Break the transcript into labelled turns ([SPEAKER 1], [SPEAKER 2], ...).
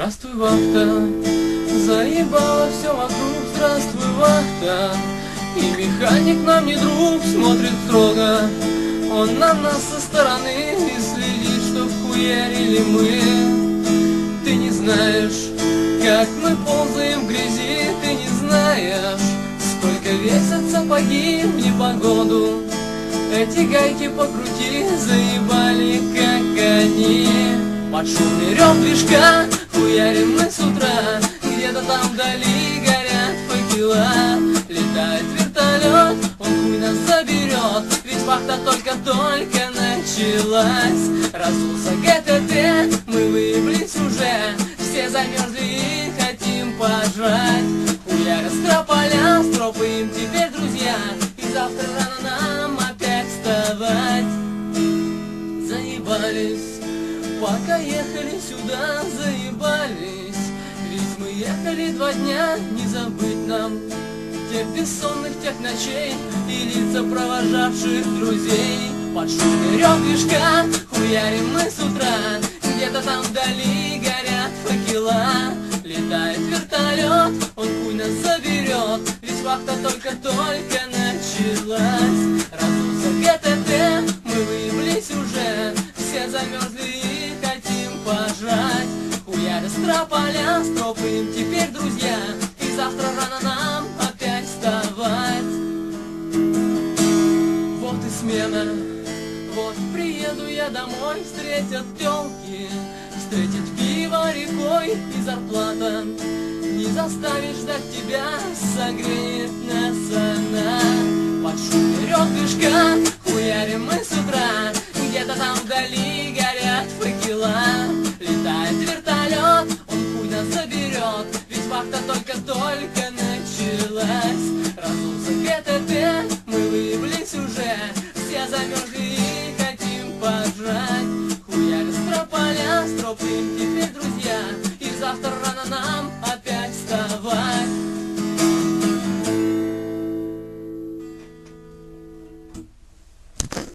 [SPEAKER 1] Здравствуй, вахта, заебало все вокруг, здравствуй, вахта. И механик нам не друг, смотрит строго, он на нас со стороны и следит, что вхуярили мы. Ты не знаешь, как мы ползаем в грязи, ты не знаешь, сколько весят сапоги в непогоду. Эти гайки покрути, заебали, как они. Под шумный рев движка Хуярим мы с утра Где-то там вдали горят факела. Летает вертолет, он хуй нас заберет Ведь вахта только-только началась. Разулся ГТТ, мы выявились уже Все замерзли и хотим пожрать. Хуя растрополя, стропаем теперь, друзья И завтра рано нам опять вставать. Заебались Пока ехали сюда, заебались. Ведь мы ехали два дня, не забыть нам Тех бессонных, тех ночей И лица провожавших друзей. Под шумный рев движка Хуярим мы с утра. Где-то там вдали горят факела. Летает вертолет, он хуй нас заберет Ведь вахта только-только началась. Разулся ГТТ, Хуяря строполя, стропаем теперь, друзья. И завтра рано нам опять вставать. Вот и смена, вот приеду я домой Встретят телки, встретит пиво рекой И зарплата. Не заставишь ждать тебя Согреет нас она. Под шум вперед движка Хуярим мы Свадьба-то только-только началась. Разум закрыт опять.